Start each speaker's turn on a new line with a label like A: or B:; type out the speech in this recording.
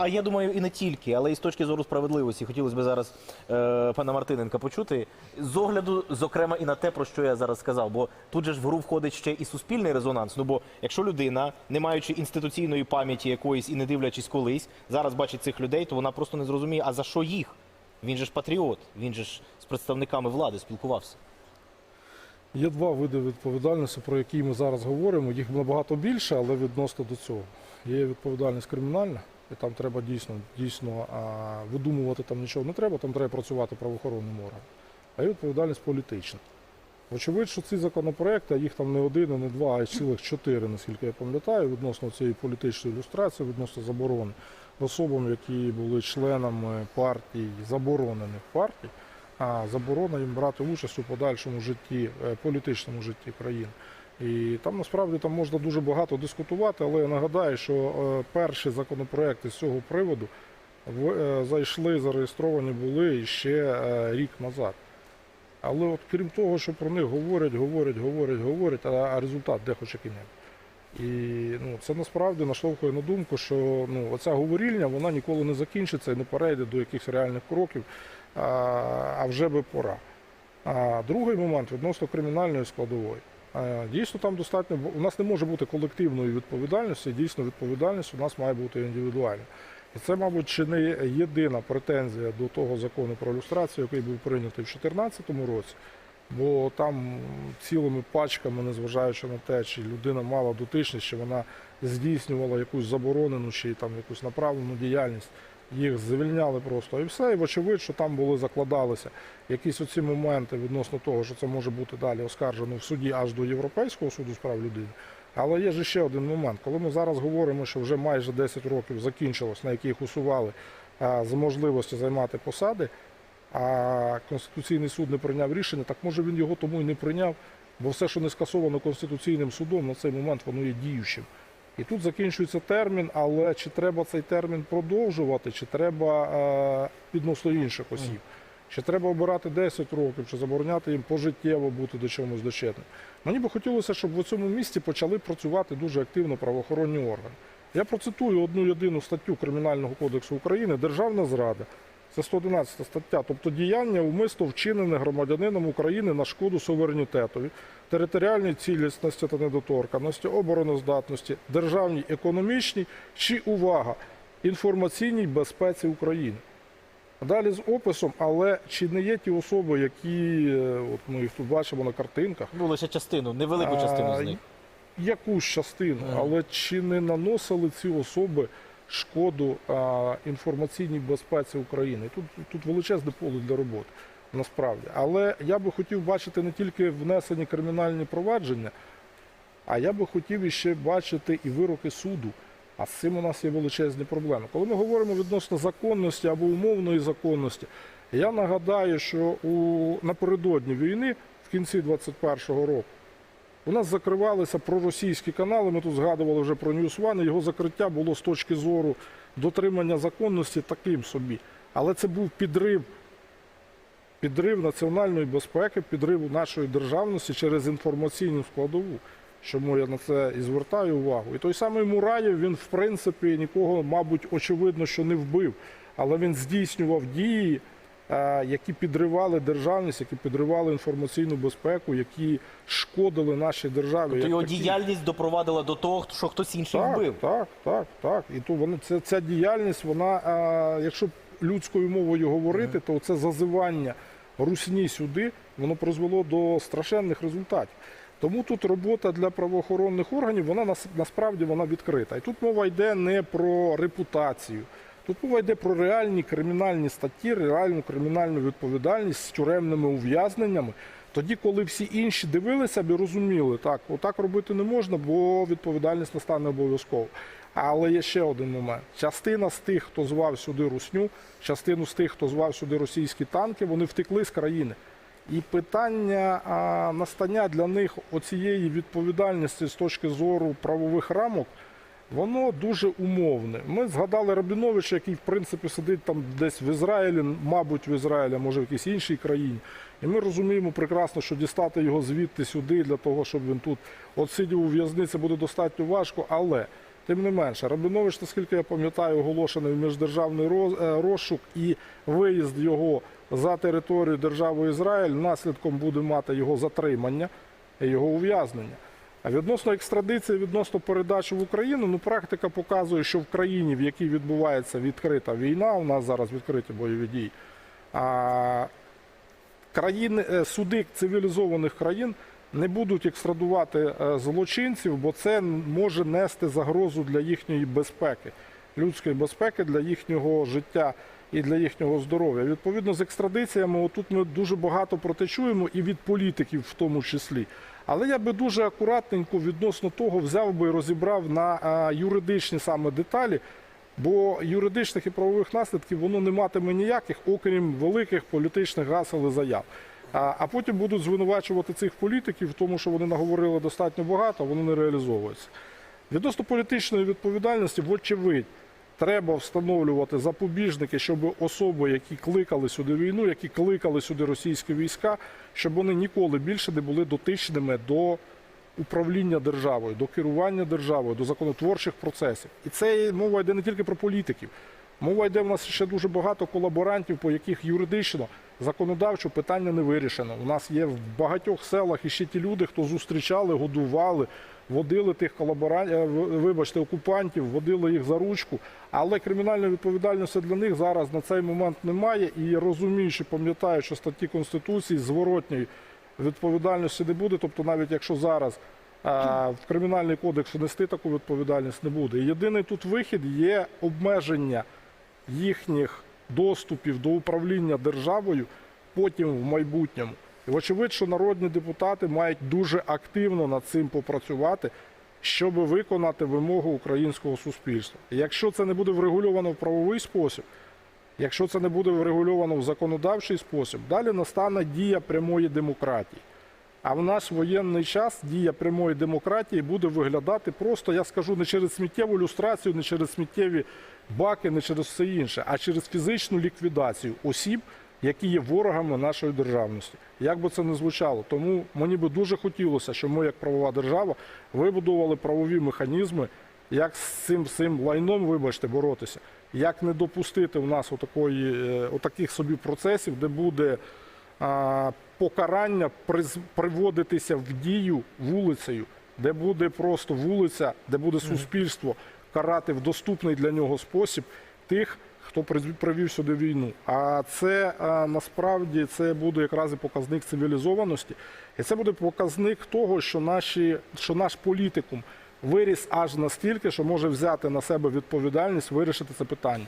A: а я думаю, і не тільки, але і з точки зору справедливості. Хотілося б зараз е, пана Мартиненка почути. З огляду, зокрема, і на те, про що я зараз сказав. Бо тут же ж в гру входить ще і суспільний резонанс. Ну бо якщо людина, не маючи інституційної пам'яті якоїсь і не дивлячись колись, зараз бачить цих людей, то вона просто не зрозуміє, а за що їх? Він же ж патріот, він же ж з представниками влади спілкувався.
B: Є два види відповідальності, про які ми зараз говоримо. Їх набагато більше, але відносно до цього. Є відповідальність кримінальна, і там треба дійсно, дійсно видумувати там нічого не треба, там треба працювати правоохоронним органам. А є відповідальність політична. Очевидь, що ці законопроекти, їх там не один, не два, а й цілих чотири, наскільки я пам'ятаю, відносно цієї політичної ілюстрації, відносно заборони особам, які були членами партій, заборонених партій, а заборона їм брати участь у подальшому житті, е, політичному житті країни. І там насправді там можна дуже багато дискутувати, але я нагадаю, що е, перші законопроекти з цього приводу е, зайшли, зареєстровані були ще е, рік назад. Але от крім того, що про них говорять, говорять, говорять, говорять, а, результат де хоч який не. І ну, це насправді наштовхує на думку, що ну, оця говорільня вона ніколи не закінчиться і не перейде до якихось реальних кроків, а, а вже би пора. А другий момент відносно кримінальної складової. Дійсно, там достатньо у нас не може бути колективної відповідальності. Дійсно, відповідальність у нас має бути індивідуальна. І це, мабуть, чи не єдина претензія до того закону про люстрацію, який був прийнятий в 2014 році. Бо там цілими пачками, незважаючи на те, чи людина мала дотичність, чи вона здійснювала якусь заборонену чи там якусь направлену діяльність, їх звільняли просто і все. І вочевидь, що там були закладалися якісь оці моменти відносно того, що це може бути далі оскаржено в суді аж до Європейського суду з прав людини. Але є ж ще один момент, коли ми зараз говоримо, що вже майже 10 років закінчилось, на яких усували з можливості займати посади, а Конституційний суд не прийняв рішення, так може він його тому і не прийняв, бо все, що не скасовано Конституційним судом, на цей момент воно є діючим. І тут закінчується термін, але чи треба цей термін продовжувати, чи треба е, відносно інших осіб, чи треба обирати 10 років, чи забороняти їм пожиттєво бути до чомусь дочетним. Мені би хотілося, щоб в цьому місті почали працювати дуже активно правоохоронні органи. Я процитую одну єдину статтю Кримінального кодексу України Державна зрада. Це 111 стаття, тобто діяння умисно вчинене громадянином України на шкоду суверенітетові, територіальній цілісності та недоторканості, обороноздатності, державній економічній чи увага інформаційній безпеці України. Далі з описом, але чи не є ті особи, які е, от ми їх тут бачимо на картинках,
A: Ну, лише частину, невелику частину з них.
B: якусь частину, але чи не наносили ці особи шкоду інформаційній безпеці України? Тут, тут величезне поле для роботи, насправді. Але я би хотів бачити не тільки внесені кримінальні провадження, а я би хотів іще бачити і вироки суду. А з цим у нас є величезні проблеми. Коли ми говоримо відносно законності або умовної законності, я нагадаю, що у, напередодні війни, в кінці 21-го року, у нас закривалися проросійські канали. Ми тут згадували вже про One. Його закриття було з точки зору дотримання законності таким собі. Але це був підрив, підрив національної безпеки, підрив нашої державності через інформаційну складову. Чому я на це і звертаю увагу? І той самий Мураєв, він в принципі нікого, мабуть, очевидно, що не вбив, але він здійснював дії, які підривали державність, які підривали інформаційну безпеку, які шкодили нашій державі.
A: Тобто його
B: такій.
A: діяльність допровадила до того, що хтось інший
B: Так,
A: вбив.
B: так, так, так. І то вони це ця діяльність, вона, якщо людською мовою говорити, то це зазивання русні сюди, воно призвело до страшенних результатів. Тому тут робота для правоохоронних органів, вона нас- насправді вона відкрита. І тут мова йде не про репутацію. Тут мова йде про реальні кримінальні статті, реальну кримінальну відповідальність з тюремними ув'язненнями. Тоді, коли всі інші дивилися б і розуміли, так, отак робити не можна, бо відповідальність настане обов'язково. Але є ще один момент. Частина з тих, хто звав сюди русню, частину з тих, хто звав сюди російські танки, вони втекли з країни. І питання а, настання для них оцієї відповідальності з точки зору правових рамок, воно дуже умовне. Ми згадали Рабіновича, який в принципі сидить там десь в Ізраїлі, мабуть, в Ізраїлі, може в якійсь іншій країні. І ми розуміємо прекрасно, що дістати його звідти сюди для того, щоб він тут от сидів у в'язниці, буде достатньо важко. Але Тим не менше, Рабінович, наскільки я пам'ятаю, оголошений в міждержавний е, розшук і виїзд його за територію держави Ізраїль наслідком буде мати його затримання і його ув'язнення. А відносно екстрадиції, відносно передачі в Україну, ну практика показує, що в країні, в якій відбувається відкрита війна, у нас зараз відкриті бойові дії. А країни, е, суди цивілізованих країн не будуть екстрадувати е, злочинців, бо це може нести загрозу для їхньої безпеки, людської безпеки, для їхнього життя і для їхнього здоров'я. Відповідно, з екстрадиціями, отут ми дуже багато про чуємо, і від політиків в тому числі. Але я би дуже акуратненько відносно того взяв би і розібрав на е, юридичні саме деталі. Бо юридичних і правових наслідків воно не матиме ніяких, окрім великих політичних гасел і заяв. А, а потім будуть звинувачувати цих політиків в тому, що вони наговорили достатньо багато, а воно не реалізовується. Відносно політичної відповідальності, вочевидь, треба встановлювати запобіжники, щоб особи, які кликали сюди війну, які кликали сюди російські війська, щоб вони ніколи більше не були дотичними до управління державою, до керування державою, до законотворчих процесів. І це мова йде не тільки про політиків. Мова йде в нас ще дуже багато колаборантів, по яких юридично, законодавчо питання не вирішено. У нас є в багатьох селах іще ті люди, хто зустрічали, годували, водили тих колаборантів, вибачте, окупантів, водили їх за ручку. Але кримінальної відповідальності для них зараз на цей момент немає. І розуміючи, пам'ятаючи статті Конституції, зворотньої відповідальності не буде. Тобто, навіть якщо зараз а, в кримінальний кодекс внести таку відповідальність не буде. Єдиний тут вихід є обмеження їхніх доступів до управління державою потім в майбутньому. Вочевидь, що народні депутати мають дуже активно над цим попрацювати, щоб виконати вимогу українського суспільства. Якщо це не буде врегульовано в правовий спосіб, якщо це не буде врегульовано в законодавчий спосіб, далі настане дія прямої демократії. А в наш воєнний час дія прямої демократії буде виглядати просто, я скажу, не через сміттєву люстрацію, не через сміттєві баки, не через все інше, а через фізичну ліквідацію осіб, які є ворогами нашої державності. Як би це не звучало. Тому мені би дуже хотілося, щоб ми, як правова держава, вибудували правові механізми, як з цим, цим лайном, вибачте, боротися, як не допустити в нас отакої, е, отаких собі процесів, де буде а, покарання приводитися в дію вулицею, де буде просто вулиця, де буде суспільство карати в доступний для нього спосіб тих, хто привів сюди війну. А це насправді це буде якраз і показник цивілізованості, і це буде показник того, що наші, що наш політикум виріс аж настільки, що може взяти на себе відповідальність вирішити це питання.